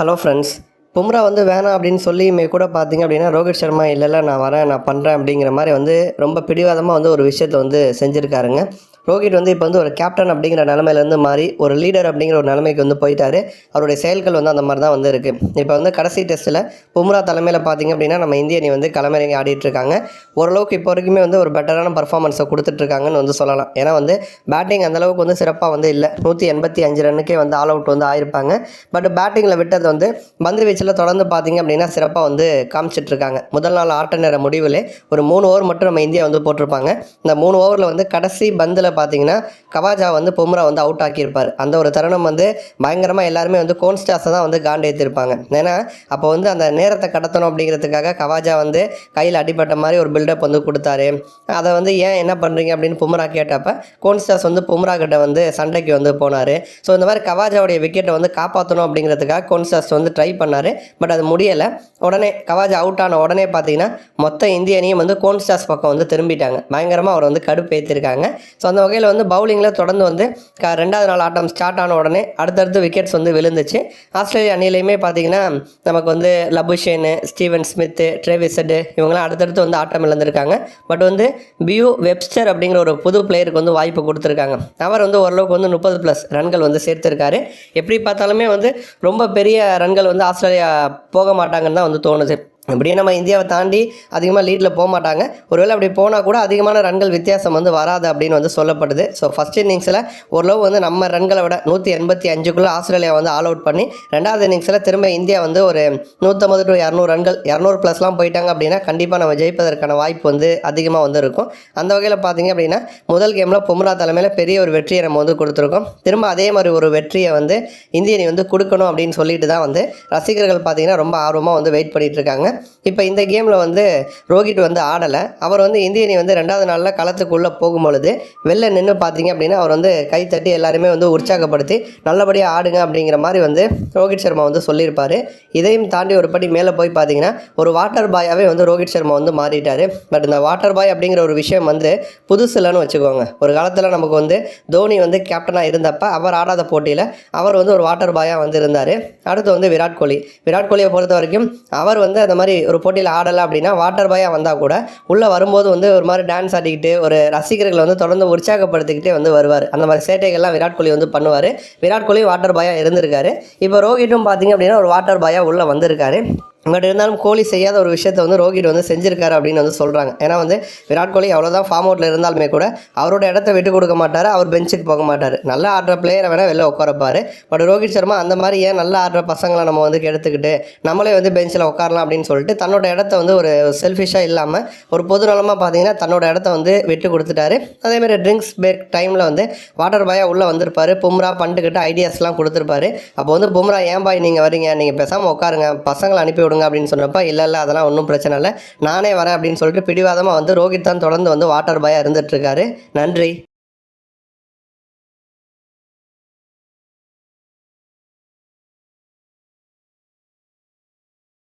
Hello friends Bumrah வந்து வேணாம் அப்படின்னு சொல்லியுமே கூட பார்த்தீங்க அப்படின்னா ரோஹித் சர்மா இல்லைல்ல நான் வரேன் நான் பண்ணுறேன் அப்படிங்கிற மாதிரி வந்து ரொம்ப பிடிவாதமாக வந்து ஒரு விஷயத்தை வந்து செஞ்சுருக்காருங்க. ரோஹித் வந்து இப்போ வந்து ஒரு கேப்டன் அப்படிங்கிற நிலமையிலேருந்து மாறி ஒரு லீடர் அப்படிங்கிற ஒரு நிலைமைக்கு வந்து போயிட்டாரு. அவருடைய செயல்கள் வந்து அந்த மாதிரி தான் வந்து இருக்குது இப்போ வந்து கடைசி டெஸ்ட்டில் பும்ரா தலைமையில் பார்த்தீங்க அப்படின்னா நம்ம இந்திய அணி வந்து களமிறங்கி ஆடிட்டு இருக்காங்க. ஓரளவுக்கு இப்போ வரைக்குமே வந்து ஒரு பெட்டரான பர்ஃபார்மன்ஸை கொடுத்துட்ருக்காங்கன்னு வந்து சொல்லலாம். ஏன்னா வந்து பேட்டிங் அந்தளவுக்கு வந்து சிறப்பாக வந்து இல்லை. நூற்றி எண்பத்தி அஞ்சு ரன்னுக்கே வந்து ஆல் அவுட் வந்து ஆயிருப்பாங்க. பட் பேட்டிங்கில் விட்டது வந்து பந்து வீச்சில் தொடர்ந்து பார்த்தீங்க அப்படின்னா சிறப்பாக வந்து காமிச்சிட்டு இருக்காங்க முதல் நாள் ஆட்ட நேர முடிவில் ஒரு மூணு ஓவர் மட்டும் நம்ம இந்தியா வந்து போட்டிருப்பாங்க. இந்த மூணு ஓவரில் வந்து கடைசி பந்தில் பார்த்தீங்கன்னா கவாஜா வந்து பும்ரா வந்து அவுட் ஆக்கியிருப்பார். அந்த ஒரு தருணம் வந்து பயங்கரமாக எல்லாருமே வந்து கோன்ஸ்டாஸை தான் வந்து காண்டு ஏற்றிருப்பாங்க ஏன்னா அப்போ வந்து அந்த நேரத்தை கடத்தணும் அப்படிங்கிறதுக்காக கவாஜா வந்து கையில் அடிபட்ட மாதிரி ஒரு பில்டப் வந்து கொடுத்தாரு. அதை வந்து ஏன் என்ன பண்ணுறீங்க அப்படின்னு பும்ரா கேட்டப்ப கோன்ஸ்டாஸ் வந்து பும்ரா கிட்ட வந்து சண்டைக்கு வந்து போனார். ஸோ இந்த மாதிரி கவாஜாவுடைய விக்கெட்டை வந்து காப்பாற்றணும் அப்படிங்கிறதுக்காக கோன்ஸ்டாஸ் வந்து ட்ரை பண்ணார். பட் அது முடியலை. உடனே கவாஜா அவுட் ஆன உடனே பார்த்தீங்கன்னா மொத்த இந்திய அணியும் வந்து கோன்ஸ்டாஸ் பக்கம் வந்து திரும்பிட்டாங்க. பயங்கரமாக அவர் வந்து கடுப்பு ஏற்றிருக்காங்க ஸோ அந்த வகையில் வந்து பவுலிங்கில் தொடர்ந்து வந்து க ரெண்டாவது நாள் ஆட்டம் ஸ்டார்ட் ஆன உடனே அடுத்தடுத்து விக்கெட்ஸ் வந்து விழுந்துச்சு. ஆஸ்திரேலியா அணியிலையுமே பார்த்தீங்கன்னா நமக்கு வந்து லபுஷேனு ஸ்டீவன் ஸ்மித்து ட்ரேவிசடு இவங்களாம் அடுத்தடுத்து வந்து ஆட்டம் இழந்திருக்காங்க. பட் வந்து பியூ வெப்ஸ்டர் அப்படிங்கிற ஒரு புது பிளேயருக்கு வந்து வாய்ப்பு கொடுத்துருக்காங்க. அவர் வந்து ஓரளவுக்கு வந்து முப்பது ப்ளஸ் ரன்கள் வந்து சேர்த்துருக்காரு. எப்படி பார்த்தாலுமே வந்து ரொம்ப பெரிய ரன்கள் வந்து ஆஸ்திரேலியா போக மாட்டாங்கன்னு தான் வந்து தோணுது. இப்படியே நம்ம இந்தியாவை தாண்டி அதிகமாக லீடில் போக மாட்டாங்க ஒருவேளை அப்படி போனால் கூட அதிகமான ரன்கள் வித்தியாசம் வந்து வராது அப்படின்னு வந்து சொல்லப்படுது. ஸோ ஃபஸ்ட் இன்னிங்ஸில் ஓரளவு வந்து நம்ம ரன்களை விட நூற்றி எண்பத்தி அஞ்சுக்குள்ளே ஆஸ்திரேலியா வந்து ஆல் அவுட் பண்ணி ரெண்டாவது இன்னிங்ஸில் திரும்ப இந்தியா வந்து ஒரு நூற்றம்பது டு இரநூறு ரன்கள் இரநூறு ப்ளஸ்லாம் போயிட்டாங்க அப்படின்னா கண்டிப்பாக நம்ம ஜெயிப்பதற்கான வாய்ப்பு வந்து அதிகமாக வந்து இருக்கும். அந்த வகையில் பார்த்தீங்க அப்படின்னா முதல் கேமில் பும்ரா தலைமையில் பெரிய ஒரு வெற்றியை நம்ம வந்து கொடுத்துருக்கோம். திரும்ப அதே மாதிரி ஒரு வெற்றியை வந்து இந்திய அணி வந்து கொடுக்கணும் அப்படின்னு சொல்லிட்டு தான் வந்து ரசிகர்கள் பார்த்தீங்கன்னா ரொம்ப ஆர்வமாக வந்து வெயிட் பண்ணிகிட்டு இருக்காங்க. இப்போ இந்த கேமில் வந்து ரோஹித் வந்து ஆடலை. அவர் வந்து இந்திய அணி வந்து ரெண்டாவது நாளில் களத்துக்குள்ளே போகும்பொழுது வெளில நின்று பார்த்தீங்க அப்படின்னா அவர் வந்து கை தட்டி எல்லாருமே வந்து உற்சாகப்படுத்தி நல்லபடியாக ஆடுங்க அப்படிங்கிற மாதிரி வந்து ரோஹித் சர்மா வந்து சொல்லியிருப்பார். இதையும் தாண்டி ஒரு படி மேலே போய் பார்த்தீங்கன்னா ஒரு வாட்டர் பாயாகவே வந்து ரோஹித் சர்மா வந்து மாறிட்டார். பட் இந்த வாட்டர் பாய் அப்படிங்கிற ஒரு விஷயம் வந்து புதுசு இல்லைன்னு வச்சுக்கோங்க. ஒரு காலத்தில் நமக்கு வந்து தோனி வந்து கேப்டனாக இருந்தப்போ அவர் ஆடாத போட்டியில் அவர் வந்து ஒரு வாட்டர் பாயாக வந்து இருந்தார். அடுத்து வந்து விராட் கோலி. விராட் கோலியை பொறுத்த வரைக்கும் அவர் வந்து அந்த மாதிரி ஒரு போட்டியில் ஆடலை அப்படின்னா வாட்டர் பாயாக வந்தால் கூட உள்ளே வரும்போது வந்து ஒரு மாதிரி டான்ஸ் ஆடிக்கிட்டு ஒரு ரசிகர்களை வந்து தொடர்ந்து உற்சாகப்படுத்திக்கிட்டே வந்து வருவார். அந்த மாதிரி சேட்டைகள்லாம் விராட் கோலி வந்து பண்ணுவார். விராட் கோலி வாட்டர் பாயாக இருந்திருக்காரு. இப்போ ரோஹிட்டும் பார்த்தீங்க அப்படின்னா ஒரு வாட்டர் பாயாக உள்ளே வந்திருக்காரு. பட் இருந்தாலும் கோலி செய்யாத ஒரு விஷயத்தை வந்து ரோஹித் வந்து செஞ்சிருக்காரு அப்படின்னு வந்து சொல்கிறாங்க ஏன்னா வந்து விராட் கோலி அவ்வளோதான் ஃபார்ம் அவுட்டில் இருந்தாலுமே கூட அவரோட இடத்த விட்டு கொடுக்க மாட்டார் அவர் பெஞ்சுக்கு போக மாட்டார். நல்லா ஆடுற பிளேயரை வேணால் வெளில உட்காரப்பார் பட் ரோஹித் சர்மா அந்த மாதிரி ஏன் நல்லா ஆடுற பசங்களை நம்ம வந்து எடுத்துக்கிட்டு நம்மளே வந்து பெஞ்சில் உட்காரலாம் அப்படின்னு சொல்லிட்டு தன்னோட இடத்த வந்து ஒரு செல்ஃபிஷாக இல்லாமல் ஒரு பொது நலமாக பார்த்தீங்கன்னா தன்னோட இடத்த வந்து விட்டு கொடுத்துட்டாரு. அதேமாதிரி ட்ரிங்க்ஸ் பிரேக் டைமில் வந்து வாட்டர் பாயாக உள்ளே வந்திருப்பார். பும்ரா பண்டுக்கிட்ட ஐடியாஸ்லாம் கொடுத்துருப்பாரு. அப்போ வந்து பும்ரா ஏன் பாய் நீங்கள் வரீங்க நீங்கள் பேசாமல் உட்காருங்க. பசங்களை அனுப்பி விடுங்க அப்படின்னு சொன்னப்ப இல்லை இல்லை அதெல்லாம் ஒன்றும் பிரச்சனை இல்லை. நானே வரேன் அப்படின்னு சொல்லிட்டு பிடிவாதமாக வந்து ரோஹித் தான் தொடர்ந்து வந்து வாட்டர் பாயாக இருந்துகிட்ருக்காரு நன்றி.